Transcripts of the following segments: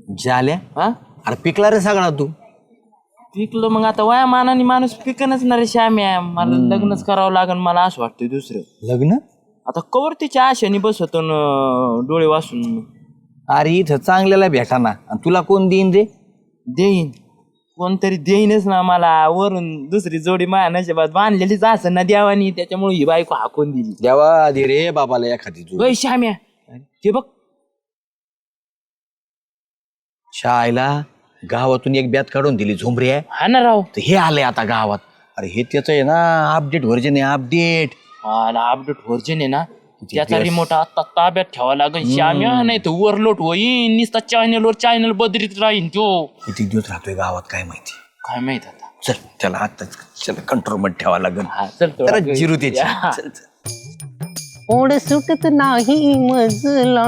झाल्या हा? अरे पिकला रे सगळा तू. पिकलो मग आता वया मानाने माणूस पिकनच ना रे श्याम्या मला लग्नच करावं लागेल मला असं वाटतं दुसरं. लग्न? आता कवर तिच्या आशेने बसवतो न डोळे वाचून अरे इथं चांगल्याला भेटाना आणि तुला कोण देईन रे? देईन. कोणतरी देईनच ना मला. वरून दुसरी जोडी माया नशिबात बांधलेलीच असं ना देवानी. त्याच्यामुळे ही बायको हाकून दिली. देवा दे रे बाबाला एखादी वय श्याम्या. ते बघ शाळेला गावातून एक बॅत काढून दिली झुमरी. आहे हा ना राव. तर हे आलंय आता गावात. अरे हे त्याचं आहे ना अपडेट व्हर्जन आहे अपडेट अपडेट व्हर्जन आहे ना. त्याचा रिमोट आता ताब्यात ठेवा लागेल श्याम्या नाही तर ओव्हरलोड होईन नुसता चॅनलवर चॅनल बदलीत राहीन तो किती दिवस राहतोय गावात काय माहिती? काय माहीत आता? चल त्याला आता चल कंट्रोलमध्ये ठेवा लागेल हा चल थोडा. जिरू त्याची. हा. चल, चल. ओढ सुटत नाही मजला.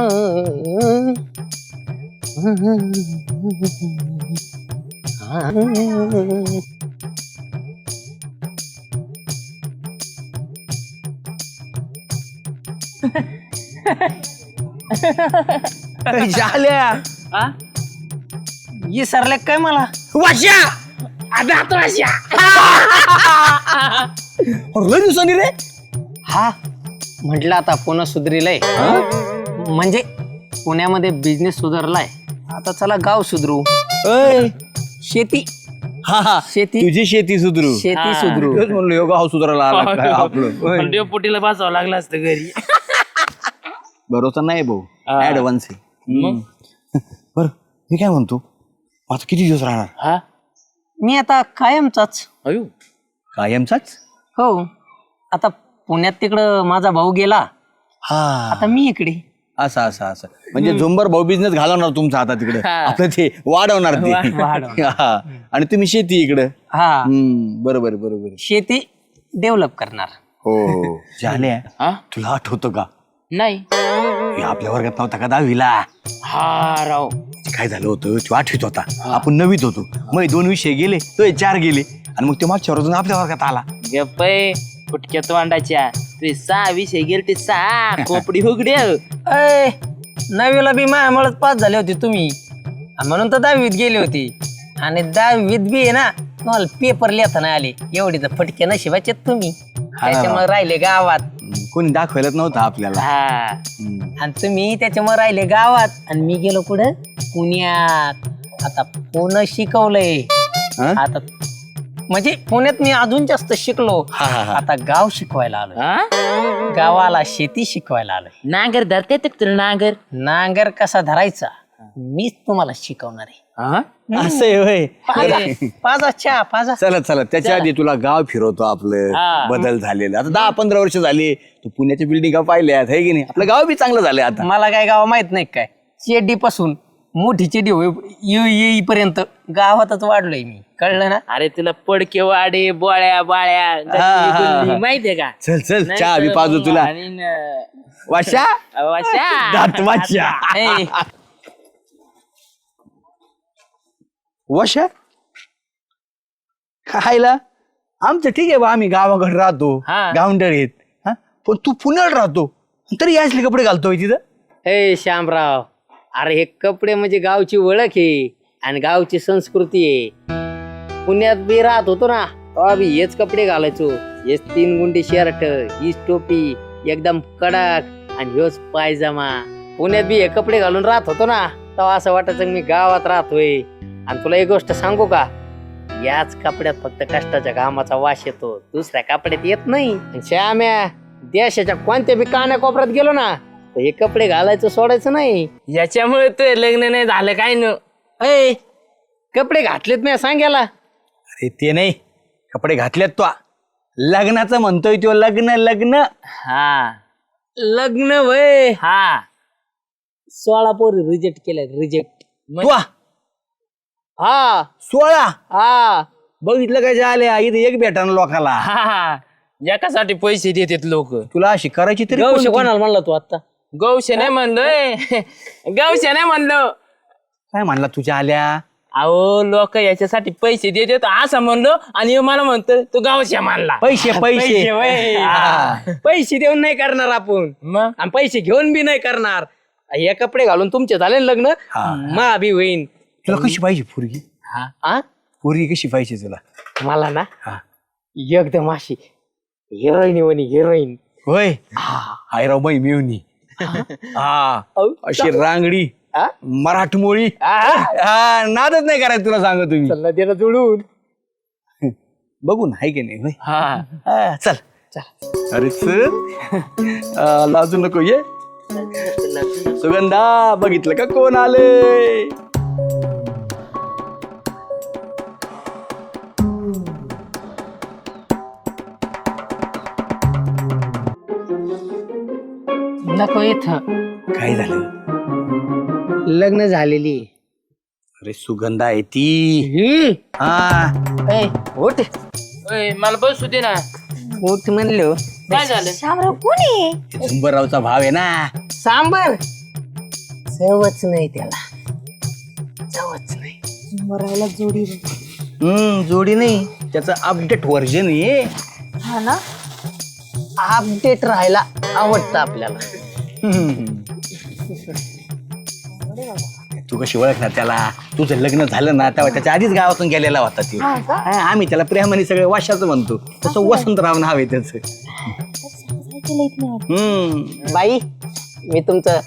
झाल्या हा? विसरले काय मला? वाश्या आता आता अशा. अरे, लय दिवसांनी रे. हा? म्हटलं आता पुन्हा सुधरीलय. म्हणजे पुण्यामध्ये बिझनेस सुधारलाय. आता चला गाव सुधरू. ऐ, शेती. हा हा. शेती. तुझी शेती सुधरू. शेती सुधरू. तेच म्हणलो योगा हाव सुधारायला आला काय आपलं. होय. पण डेपुटीला बसावं लागलं असतं घरी. भरोसा नाही भाऊ. हा. ऍडव्हान्स आहे. मग? बर मी काय म्हणतो? आता किती दिवस राहणार? हा? मी आता कायमचाच. अयो. कायमचाच? हो. आता पुण्यात तिकडं माझा भाऊ गेला. हा. आता मी इकडे. असं असं असं. म्हणजे झुंबर भाऊ बिझनेस घालवणार तुमचा आता तिकडे. हा. आपलं ते वाढवणार ते. हा. आणि तुम्ही शेती इकडे. हा. बरोबर बरोबर. शेती डेव्हलप करणार. हो झाल्या हा. तुला आठवतं का? नाही. हे आपल्या वर्गात नव्हता का दहावीला? हा राव. काय झालं होतं? तो आठवीत होता. आपण नवीत होतो. मग दोन विषय गेले तो हे चार गेले. आणि मग ते मागच्या वर्गातून आपल्या वर्गात आला. गप्पय फुटक्या तोंडाच्या. ते सहा विषय गेले ते सहा कोपडी उघडे अय नववीला बी माझ्यामुळेच पास झाले होते तुम्ही. म्हणून तर दहावीत गेले होते. आणि दहावीत बी आहे ना तुम्हाला पेपर लिहिता नाही आले. एवढी तर फटके नशिबाचे तुम्ही. त्याच्यामुळे राहिले गावात. कोणी दाखवायलाच नव्हतं आपल्याला. हा. हम्म. आणि तुम्ही त्याच्यामुळे राहिले गावात. आणि मी गेलो कुठं? पुण्यात. आता पुणे शिकवलंय. हा? आता म्हणजे पुण्यात मी अजून जास्त शिकलो. हा, हा, हा. आता गाव शिकवायला आलो हा? गावाला शेती शिकवायला आलोय. नांगर धरते ते तुला नांगर? नांगर कसा धरायचा मीच तुम्हाला शिकवणार आहे. हा? असं आहे होय. पाजा पाजा चहा पाजा. चला चला. त्याच्या आधी तुला गाव फिरवतो आपलं. हा. बदल झालेलं. आता दहा पंधरा वर्ष झाली. तू पुण्याच्या बिल्डिंग पाहिल्यात? आहे की नाही? आपलं गाव बी चांगलं झालंय आता. मला काय गाव माहीत नाही काय? चेडी पासून मोठी चेडी होई येऊ- येईपर्यंत गावातच वाढलोय मी. कळलं ना? अरे तुला पडके वाडे बोळ्या बाळ्या हा, हा, हा. माहितीये का? चल चल नाही चहा बी तर पाजू तुला. आणि न- वाशा? वाशा. दात ए, वशा? खायला आमचं ठीक आहे बा आम्ही गावाकडे राहतो हा. गावंडर आहेत. हा? पण तू पुण्याला राहतो. तरी असले कपडे घालतोय तिथं? ए श्यामराव. अरे हे कपडे म्हणजे गावची ओळख आहे आणि गावची संस्कृती आहे. पुण्यात बी राहत होतो ना तेव्हा बी हेच कपडे घालायचो. हेच तीन गुंडी शर्ट हीच टोपी एकदम कडक आणि ह्योच पायजामा. पुण्यात बी हे कपडे घालून राहत होतो ना तेव्हा असं वाटायचं मी गावात राहतोय. आणि तुला एक गोष्ट सांगू का? याच कपड्यात फक्त कष्टाच्या घामाचा वास येतो. दुसऱ्या कपड्यात येत नाही. आणि श्याम्या देशाच्या कोणत्या बी कानाकोपऱ्यात गेलो ना तर हे कपडे घालायचं सोडायचं नाही. याच्यामुळे तू लग्न नाही झालं काय न? अय कपडे घातलेत मी सांगायला. अरे ते नाही. कपडे घातलेत तो. लग्नाचं म्हणतोय तो लग्न लग्न. हा. लग्न वय. हा. सोळा पोरी रिजेक्ट केल्या रिजेक्ट तू हा. सोळा? हा. बघितलं काय झाले? इथे एक भेटाना लोकाला. हा हा. याच्यासाठी पैसे देतात लोक. तुला अशी करायची तरी गौश कोणती? कोणाला म्हणला तू आता? गौश नाही म्हणलोय गौश नाही म्हणलो. काय म्हणला तुझ्या आल्या? अहो लोक याच्यासाठी पैसे देतात असं म्हणलो आणि ह्यो मला म्हणतो तू गावशा मानला पैसे पैसे. पैसे वय. हा. पैसे देऊन नाही करणार आपण. मग? आणि पैसे घेऊन बी नाही करणार. हे कपडे घालून तुमचे झाले ना लग्न? हा. मा बी होईन. तुला कशी पाहिजे पोरगी? हा. पोरगी कशी पाहिजे तुला? मला ना हा. एकदम अशी हिरोईन वनी हिरोईन होय? हायराव बाई मिळवणी हा. अशी रांगडी हा? मराठमोळी. हा नादच नाही करायचं तुला सांगतो तुम्ही चल ना त्याला जुळून. हाय की नाही होय? हा. हा, चल. अरे आ, लाजू नको ये. सुगंधा बघितलं का कोण आले नको इथं. काय झालं? लग्न झालेली. अरे सुगंधा आहे ती. ही? हा. ए, उठ. ओय, मला बसू दे ना. उठ म्हणलो. काय झालं? शामराव कोणी झुंबररावचा भाव आहे ना. सांबर. चवच नाही त्याला. चवच नाही. मरायला जोडी हम्म जोडी नाही. त्याचं अपडेट व्हर्जन आहे. हा ना? अपडेट राहायला आवडतं आपल्याला. तू कशी ओळखणार त्याला? तुझं लग्न झालं ना तेव्हा त्याच्या आधीच गावातून गेलेला होता ती. हा का? आम्ही त्याला प्रेमाने सगळे वाशाचं म्हणतो. तसं वसंतराव नाव आहे त्याचं. हम्म. बाई मी तुमचं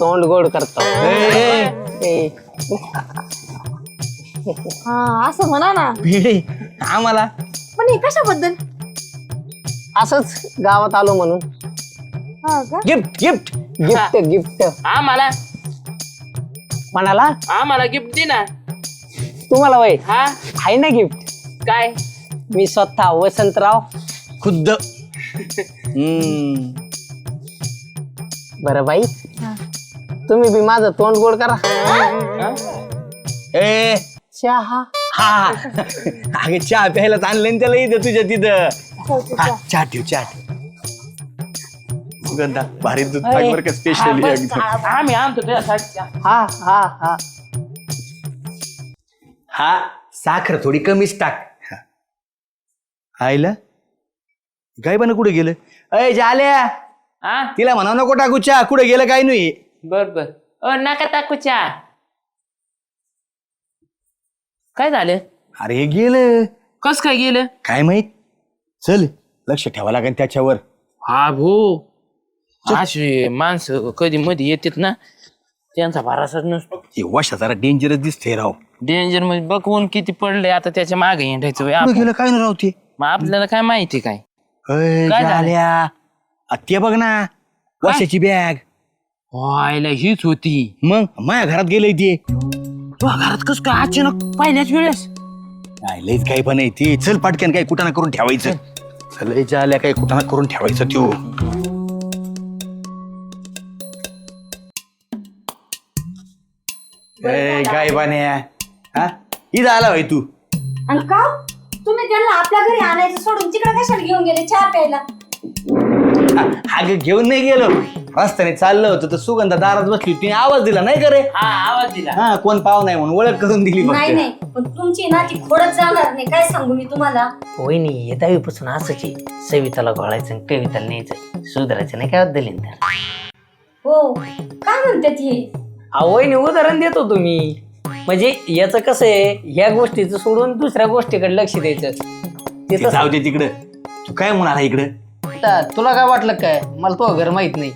तोंड गोड करतो. ए, ए, हा असं म्हणा ना. भिडे आम्हाला? पण हे कशाबद्दल? असंच गावात आलो म्हणून. हा का? गिफ्ट गिफ्ट गिफ्ट गिफ्ट आम्हाला म्हणाला आम्हाला गिफ्ट दे ना. तुम्हाला वय? हा. आहे ना गिफ्ट काय? मी स्वतः वसंतराव. खुद्द. हम्म. बरं बाई. हा. तुम्ही बी माझं तोंड गोड करा. ए. चहा. हा. अगे चहा प्यायलाच आणलं त्याला इथं तुझ्या तिथं. हा, चहा. चहा ठेव चहा ठेव. सुगंधा. भारी दूध टाक बरं का स्पेशली एकदम आम्ही आणतो त्यासाठी हा हा हा. हा साखर थोडी कमीच टाक. आईला? गायबानं कुठे गेलं? अय झाल्या हा? तिला म्हणा नको टाकू चहा. कुठे गेलं काय नाही. बर बर. अ नका टाकू चहा. काय झालं? अरे हे गेलं. कस काय गेलं? काय माहीत? चल लक्ष ठेवा लागेल त्याच्यावर. हा भो. अशी माणसं कधी मध्ये येतात ना त्यांचा भरासाच नसतो. हे वशा जरा डेंजरस दिसते राव. डेंजरमध्ये बघून किती पडले आता त्याच्यामागे हिंडायचं आपण. गेलं काय ना राव ते? मग आपल्याला काय माहिती काय? अय, काय झालं? झाल्या. आ, ते बघ ना वशाची बॅग व्हायला हीच होती. मग माझ्या घरात गेलंय ते. तुझ्या घरात कस काय अचानक पहिल्याच वेळेस? नाही लयच काही पण आहे ते. चल पाटक्यान काही कुठं ना करून ठेवायचं. चल. लय झाल्या काही कुठं ना करून ठेवायचं त्यो. ए, काय हा? इथं आला भाई तू. आणि का? तुम्ही त्यांना आपल्या घरी आणायचं सोडून तिकडे कशाला घेऊन गेले चहा प्यायला? अगं घेऊन नाही गेलो. रस्त्याने चाललं होतं तर सुगंधा दारात बसली तिने आवाज दिला नाही का रे? हा आवाज दिला. हा कोण पाव नाही म्हणून ओळख करून दिली नाही फक्त पण तुमची ना ती खोडत जाणार नाही. काय सांगू मी तुम्हाला? वहिनी हे दहावीपासून असंच आहे. सविताला घोळायचं आणि कविताला न्यायचं. सुधारायचं नाही काय दलीन तर हो. काय म्हणतात हे वहिनी उदाहरण देतो तुम्ही. म्हणजे याचं कसं आहे ह्या गोष्टीचं सोडून दुसऱ्या गोष्टीकडे लक्ष द्यायचं. ते ते तसं- जाऊ दे तिकडं. तू काय म्हणाला इकडं? आता तुला काय वाटलं काय? मला तो घर माहीत नाही.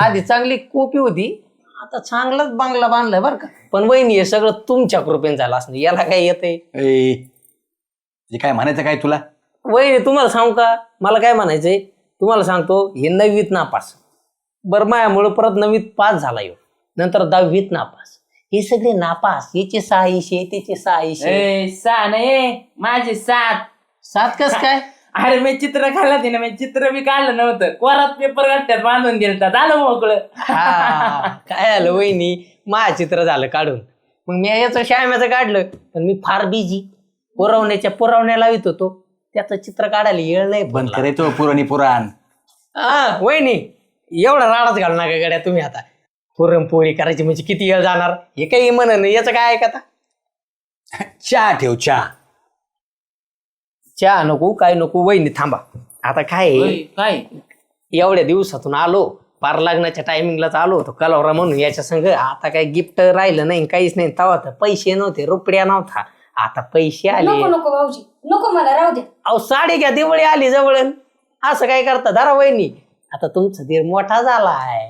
आधी चांगली कोपी होती आता चांगलाच बांगला बांधलाय बरं का. पण वहिनी हे सगळं तुमच्या कृपेने झालं असं याला काय येतंय? ए जे काय म्हणायचं काय तुला? वहिनी तुम्हाला सांगू का? मला काय म्हणायचंय? तुम्हाला सांगतो हे नववीत नापास. बरं मायामुळं परत नववीत पास झाला येऊ नंतर दहावीत नापास. हे सगळे नापास. याचे सहाशे त्याचे सहाशे ए सहा नाही माझे सात. सात कस काय? अरे मी चित्र काढलं ते ना मी चित्र बी काढलं नव्हतं. कोरात पेपर गट्ट्यात बांधून गेलं झालं मोकळं. हा, काय झालं वहिनी? माझं चित्र झालं काढून. मग मी याचं श्याम्याचं काढलं पण मी फार बिझी पुरवण्याच्या पुरवण्या लावित होतो. त्याचं चित्र काढायला येळ नाही बंद करायचो पुराणी पुराण. हा वहिनी एवढा राडाच घालू नका गड्या तुम्ही आता. पुरणपोळी करायची म्हणजे किती वेळ जाणार? हे काही म्हणन याचं काय ऐकता चहा ठेव चहा. चहा नको काय नको वहिनी थांबा. आता काय आहे, काय? एवढ्या दिवसातून आलो पार लग्नाच्या टायमिंगलाच आलो होतो कलवरा म्हणून याच्या संग. आता काय गिफ्ट राहिलं नाही काहीच नाही. तवा तर पैसे नव्हते रुपया नव्हता. आता पैसे आले. नको नको भाऊजी. नको मला राहू द्या. अहो साडी घ्या दिवाळी आली जवळ असं काय करता? धरा वहिनी. आता तुमचा दीर मोठा झालाय.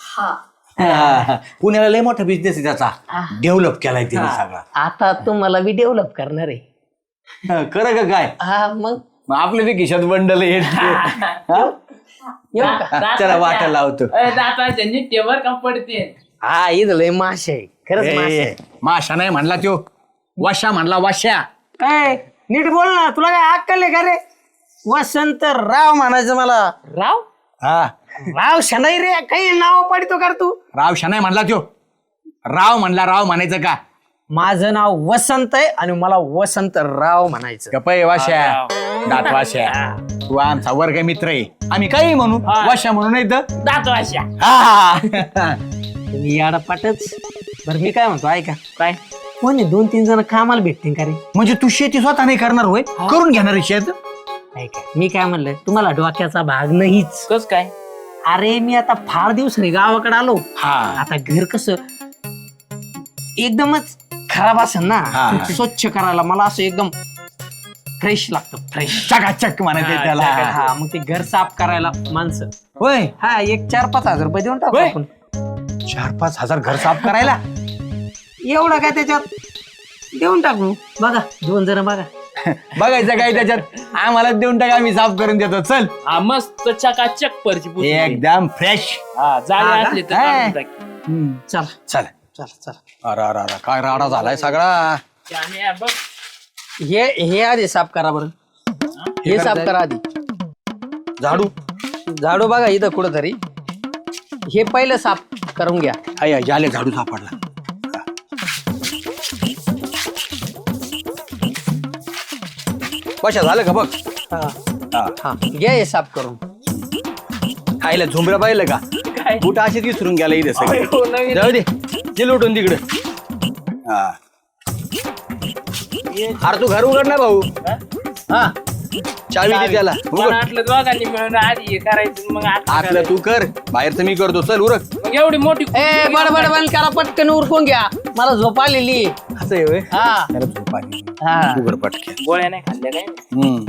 हा, पुण्याला लय मोठा बिझनेस आहे त्याचा. डेव्हलप केलाय त्याने सगळा. आता तुम्हाला बी डेव्हलप करणार आहे. खरं का काय? हा मग? मग आपले बी खिशात बंडल आहे. हा? येऊ. का? चला वाटा लावतो. दाताच्या निट्टेवर का पडते. हा इथं लय मासे आहे. खरंच ए. माशा नाही म्हणला त्यो. वाशा म्हणला वाशा. काय नीट बोल ना तुला काय अक्कल आहे का रे? वसंत राव म्हणायचं मला. राव? हा. राव शनाई रे काही नाव पाडतो कर तू. राव शा नाही म्हणला त्यो. राव म्हणला राव म्हणायचं का? माझं नाव वसंत आहे आणि मला वसंत राव म्हणायचं. गपय वाशा दात वाशा तू आमचा वर्ग मित्र आहे. आम्ही काही म्हणू हा. वाशा म्हणू नाही तर? दात वाशा हा. तुम्ही याडापाटच. बरं मी काय म्हणतो ऐका. काय? कोणी दोन तीन जण कामाला भेटतील का रे? म्हणजे तू शेती स्वतः नाही करणार होय? करून घेणार आहे शेत? ऐका मी काय म्हणलं तुम्हाला डोक्याचा भाग नाहीच. कस काय? अरे मी आता फार दिवसांनी गावाकडे आलो. हा. आता घर कस? एकदमच खराब असेल ना? हा. स्वच्छ करायला मला असं एकदम फ्रेश लागतं. फ्रेश चकाचक म्हणायचं त्याला. हा मग ते घर साफ करायला माणसं. होय. हा एक चार पाच हजार रुपये देऊन टाकू होय. आपण. चार पाच हजार घर साफ करायला? एवढं काय त्याच्यात? देऊन टाकू. बघा दोन जण बघा. बघायचं काय त्याच्यात? आम्हाला देऊन टाका आम्ही साफ करून देतो. चल. हा मस्त चकाचक परची. एकदम फ्रेश हा जागा हा का? असली तर हा. काढून टाक. चला. चल. चला चला. अरे अरे अरे काय राडा झालाय सगळा. बघ. हे हे आधी साफ करा बरं. हे? साफ करा आधी. झाडू. झाडू बघा इथं कुठं तरी हे पहिलं साफ करून घ्या. झाले झाडू सापडला. कशा झालं का बघ? हा. घ्या हे साफ करून. आईला झुंबरा पाहिलं का? काय? कुठं असे विसरून गेला इथे सगळे. नवीन. जाऊ दे जे लोटून तिकडे. हा. अरे तू घर उघड ना भाऊ. हा? चावी दे त्याला. मला उघड. वाटलं दोघांनी मिळून आधी हे करायचं मग आता आपलं तू कर. बाहेरचं मी करतो. चल उरक. मग एवढी मोठी ए बंद करा पटकन उरकून घ्या. मला झोप आलेली असं आहे होय? हा. त्याला झोप आली. हा. उघड गोळ्या नाही खाल्ल्या काय? हम्म.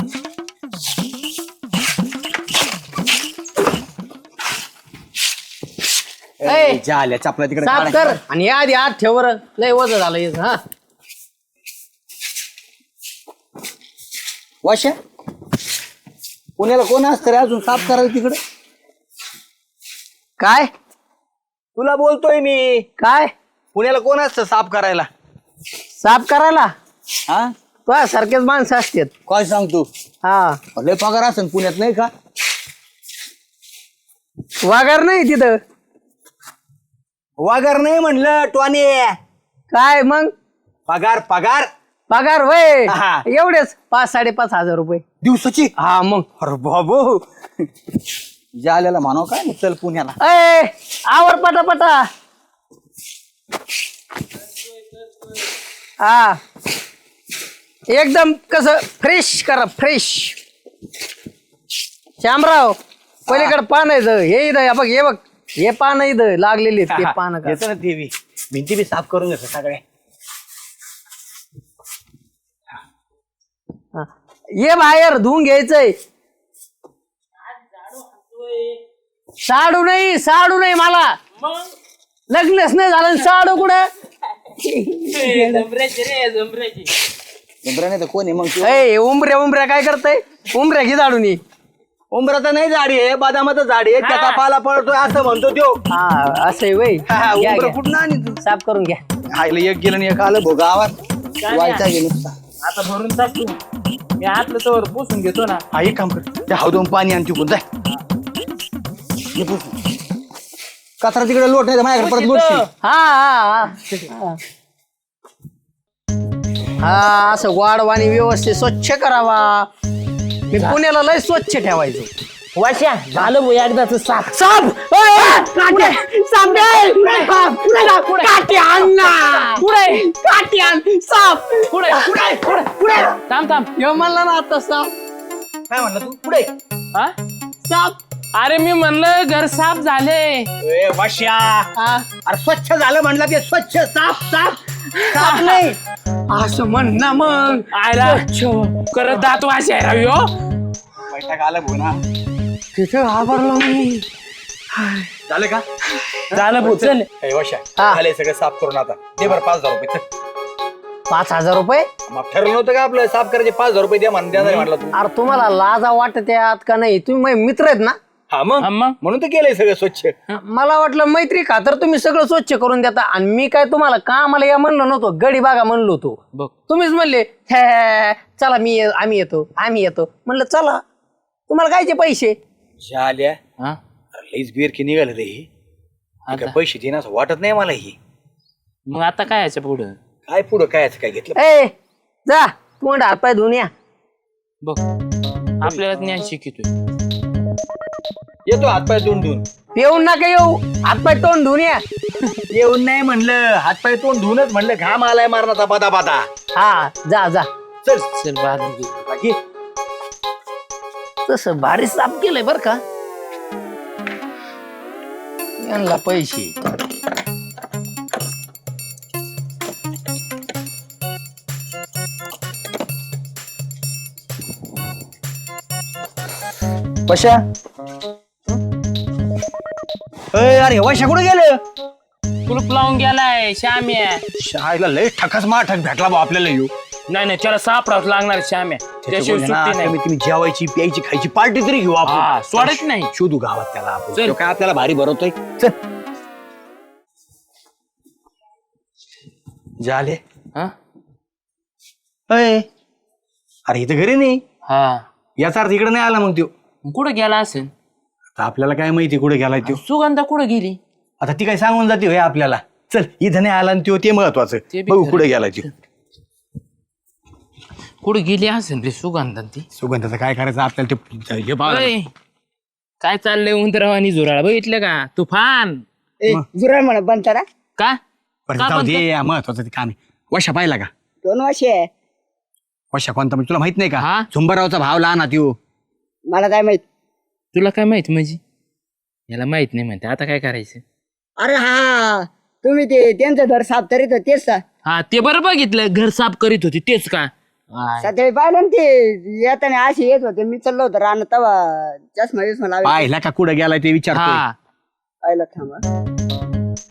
ए, झाल्या चपला तिकडे साफ. कर. आणि या आधी आत ठेव बरं. लय वज झालं हे, हा. वाशा पुण्याला कोण असतं रे अजून? साफ करायला तिकडे? काय? तुला बोलतोय मी. काय? पुण्याला कोण असतं साफ करायला? साफ करायला? हा? तुझ्या सारखेच माणसं असतात. काय सांगतो हा. लय पगार असेल पुण्यात नाही का? वागार नाही तिथं. पगार नाही म्हणलं टोने. काय मग? पगार पगार. पगार वय. हा. एवढेच. पाच साडेपाच हजार रुपये. दिवसाची? हा मग. अरे बाबू. जाल्याला म्हणाव काय चल पुण्याला. ए आवर पटापटा हा. एकदम कस फ्रेश करा फ्रेश श्यामराव पलीकडे पान आहे इथं. हे इथं हे बघ हे बघ. हे पान इथं लागलेले ते पान ना बी भिंती बी साफ करून घेतो सगळे. ये बाहेर धुवून घ्यायचंय. साडू नाही साडू नाही मला. मग लग्नच नाही झालं साडू कुठं? ए, जमऱ्याची रे जमऱ्याची नाही तर कोण आहे मग तू? ए उंबऱ्या उंबऱ्या काय करताय? उंबऱ्या घे झाडून. ये. उंबरा तर नाही झाडी आहे बदामाचं झाडी आहे त्याचा पाला पडतोय असं म्हणतो त्यो. हा असं आहे वय. हा, घ्या, घ्या. कुठं आणि तू? साफ करून घ्या. खायला एक गेलं आणि एक आलं भोगा आवाज काय व्हायचा नाही. गेलं नुसता. आता भरून टाक तू. मी आतलं तवर पुसून घेतो ना. हा एक काम कर. त्या हौदून पाणी आणि तिकून जाय हे पुसून. कचरा तिकडे लोट नाही तर माझ्याकडे परत लोटशील हा हा हा. हा असं वाढवानी व्यवस्थित स्वच्छ करावा. मी पुण्याला लय स्वच्छ ठेवायचो. वाशा झालं भाऊ एकदाच साफ साप? काटे साप काटे आण ना. पुढे. काटे आण. साप. पुढे. पुढे पुढे पुढे. थांब थांब. हे म्हणलं ना आता साप. काय म्हणलं तू? पुढे. हा? साप. अरे मी म्हणलं घर साफ झाले. ए, वाश्या. अरे स्वच्छ झालं म्हणलं ते स्वच्छ साफ साफ साफ नाही. असं म्हण ना मग. आयला. करत दात वाशी आहे राव. बैठक आलं ना. तिथं घाबरलो मी. झालं का? झालं भाऊ चल. ए, वाश्या हा. झाले सगळं साफ करून आता. दे बरं पाच हजार रुपये चल. पाच हजार रुपये? मग ठरलं होतं का आपलं साफ करायचे पाच हजार रुपये द्या म्हणून द्या म्हटलं तू? अरे तुम्हाला लाजा वाटत यात का नाही? तुम्ही माझे मित्र आहेत ना? हा मग? हा मग? म्हणून तर केलंय सगळं स्वच्छ. मला वाटलं मैत्री खातर तुम्ही सगळं स्वच्छ करून देता. आणि मी काय तुम्हाला का मला या म्हणलं नव्हतो गडी बागा म्हणलो होतो. बघ. तुम्हीच म्हणले हे, चला मी ये- आम्ही येतो आम्ही येतो. म्हणलं चला तुम्हाला कायचे पैसे? झाल्या. हा? अरे लईच बिअर की निघालं रे हे. हे काय आता पैसे देणं असं वाटत नाही मला ही. मग आता काय याच्या पुढं? काय पुढं काय याचं काय घेतलं? ए जा तोंड हातपाय धुवून या. बघ आपल्याला ज्ञान शिकितोय येतो हातपाय तोंड धुवून येऊन नका येऊ. हातपाय तोंड धुवून या. येऊन नाही म्हणलं हातपाय तोंड धुवूनच म्हणलं घाम आलाय मारण्याचा बादा बादा हा जा जा. चल. चल बाकी? तसं भारी साफ केलंय बर का. यांना पैसे. कशा अरे वाशा कुठे गेलं? कुलूप लावून गेलाय श्याम्या. शाळेला लय ठकाच मा ठक भेटला बा आपल्याला येऊ नाही नाही त्याला सापडावं लागणार श्याम्या. त्याशिवाय सुट्टी नाही. तुम्ही जेवायची प्यायची खायची पार्टी तरी घेऊ हा, आपण सोडायचं नाही. शोधू गावात त्याला आपण. चल. तो काय आपल्याला भारी भरवतोय. चल. झाले हा? अय. अरे इथं घरी नाही. हा. याचा अर्थ इकडे नाही आला मग त्यो. कुठं गेला असेल? आता आपल्याला काय माहिती कुठे गेलाय त्यो. सुगंधा कुठं गेली? आता ती काय सांगून जाते होय आपल्याला. चल इथं नाही आला आणि ते महत्वाचं. ते बी बघू खरं. कुठे गेलाय त्यो. कुठं गेली असेल रे सुगंधा ती? सुगंधाचं काय करायचं? आपल्याला ते हे पाहावं लागेल. ओय, काय चाललंय उंदरावानी झुराळ? बघितलं का? तुफान. जुराळ म्हणा बनताना का? बरं का जाऊ म्हणतो? दे महत्वाचं ते काम आहे. वशा पाहिला का? दोन वर्ष आहे. वशा कोणता? म्हणजे तुला माहीत नाही हा? का झुंबरावचा भाव लहान हा त्यो मला काय माहीत? तुला काय माहीत म्हणजे? याला माहीत नाही म्हणते. आता काय करायचं? अरे हा. तुम्ही ते त्यांचं घर साफ करीत होते तेच का? हा ते बरं बघितलं. घर साफ करीत होती तेच का. सध्या पाहिलं ना ते येताना असे येत होते. मी चाललो होतो राहणं तवा चष्मा विस्मा लावायचा पाहिला का कुठे गेलाय ते विचारतोय. हा. पाहिलं थांबा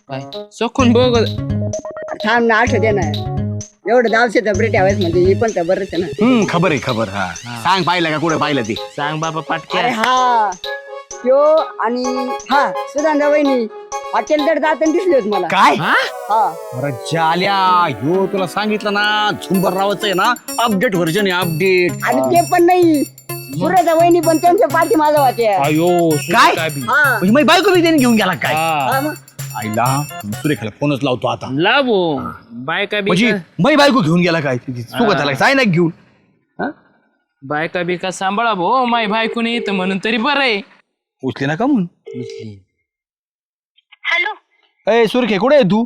काय सखून बघ. थांब ना आठवते ना एवढं दावशे तर ठेवायचं म्हणजे ही पण तर बरंच आहे ना. हम्म खबर आहे खबर हा. सांग पाहिलं का कुठे पाहिलं ते? सांग बाबा अरे पाटक्या हा. त्यो आणि हा सुधांदा वहिनी. तर जाताना दिसले होते मला. काय? हा? हा. अरे जाल्या ह्यो तुला सांगितलं ना झुंबररावचं आहे ना अपडेट व्हर्जन आहे अपडेट आणि ते पण नाही. सुरेचा वहिनी पण त्यांच्या पाठी माझा वाटे अयो काय? काय? बी. हा. म्हणजे माझी बायको बी त्याने घेऊन गेला काय? हा. हा मग. आईला सुरेखाला फोनच लावतो आता. लावो. बायका म्हणजे बिका माझी बायको घेऊन गेला काय? सुगंधाला काय नाही घेऊन. हा? बायका बिका सांभाळा भो माय बायको नाही येतं म्हणून तरी बरं आहे. उचले ना का म्हणून? अय सुरखे कुठे आहे तू?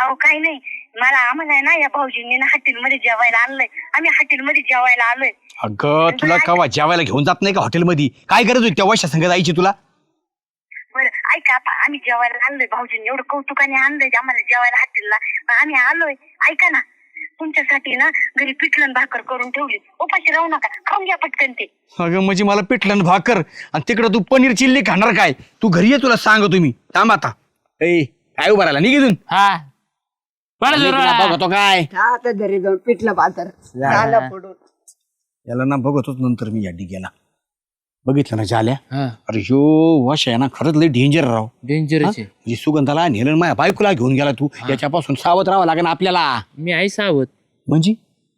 अहो काही नाही. मला आम्हाला आहे ना या भाऊजींनी ना हॉटेलमध्ये जेवायला आणलंय. आम्ही हॉटेलमध्ये जेवायला आलोय. अगं तुला कवा जेवायला घेऊन जात नाही का हॉटेलमध्ये? काय करत होती वर्षा संघ जायची तुला? बरं ऐका आम्ही जेवायला आणलोय. भाऊजींनी एवढं कौतुकाने आणलंय आम्हाला जेवायला हॉटेलला. आम्ही आलोय. ऐका ना तुमच्यासाठी ना घरी पिठलं भाकर करून ठेवली. उपाशी राहू नका. खाऊन घ्या पटकन ते. अगं म्हणजे मला पिठलं भाकर आणि तिकडं तू पनीर चिल्ली खाणार काय? तू घरी ये तुला सांग तुम्ही थांब आता. ए काय उभा राहिला? निघ इथून. हा. पळ जोरात. बघतो काय. आता घरी जाऊन पिठलं पातर झालं फोडून याला ना बघतोच नंतर मी या डिग्याला. बघितलं ना झाल्या हा. अरे ह्यो वश आहे ना खरंच लय डेंजर राव. डेंजरच आहे. म्हणजे सुगंधाला नेलं माझ्या बायकोला घेऊन गेला तू. याच्यापासून सावध राहावं लागेल आपल्याला. मी आई सावत म्हणजे?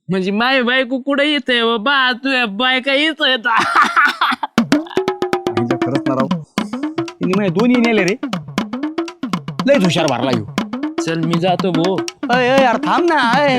म्हणजे माय बायको कुठे येते बाबा तू बायका येत. आईला खरंच ना राव तिने माझ्या दोन्ही नेले रे. लयच हुशार भरला येऊ चल मी जातो भो अय अय, अरे थांब ना अय.